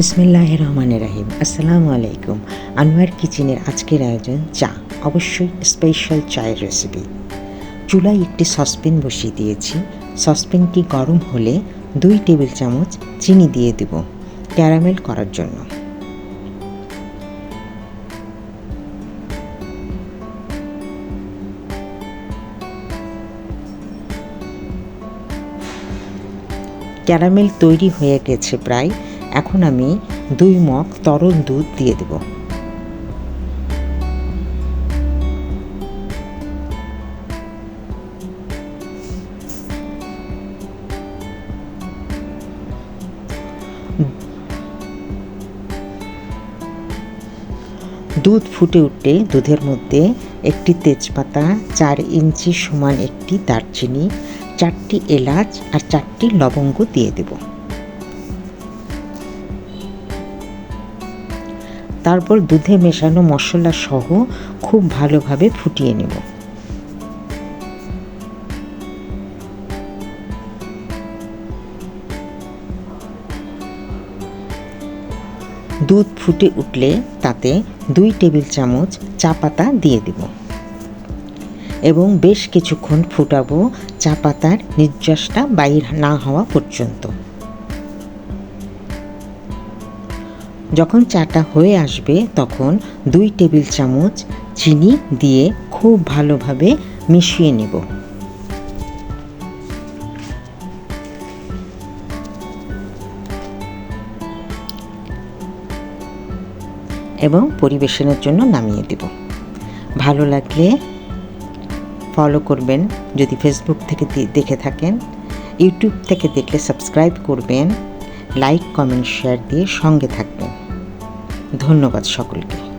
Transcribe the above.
বিসমিল্লাহ রহমান রাহিম আসসালামু আলাইকুম। আনোয়ার কিচেনের আজকের আয়োজন চা, অবশ্যই স্পেশাল চায়ের রেসিপি চুলায় একটি সসপ্যান বসিয়ে দিয়েছি। সসপ্যানটি গরম হলে দুই টেবিল চামচ চিনি দিয়ে দেব ক্যারামেল করার জন্য। ক্যারামেল তৈরি হয়ে গেছে প্রায় এখন আমি দুই মগ তরল দুধ দিয়ে দেব। দুধ ফুটে উঠতে দুধের মধ্যে একটি তেজপাতা, চার ইঞ্চি সমান একটি দারচিনি, চারটি এলাচ আর চারটি লবঙ্গ দিয়ে দেব। তারপর দুধে মেশানো মশলা সহ খুব ভালোভাবে ফুটিয়ে নেব। দুধ ফুটে উঠলে তাতে দুই টেবিল চামচ চা পাতা দিয়ে দেব এবং বেশ কিছুক্ষণ ফুটাবো চা পাতার নির্যাসটা বাইর না হওয়া পর্যন্ত। যখন চাটা হয়ে আসবে, তখন দুই টেবিল চামচ চিনি দিয়ে খুব ভালোভাবে মিশিয়ে নেব। এবং পরিবেশনের জন্য নামিয়ে দেব। ভালো লাগলে ফলো করবেন। যদি ফেসবুক থেকে দেখে থাকেন ইউটিউব থেকে দেখলে সাবস্ক্রাইব করবেন। লাইক কমেন্ট শেয়ার দিয়ে সঙ্গে থাকবেন। ধন্যবাদ সকলকে।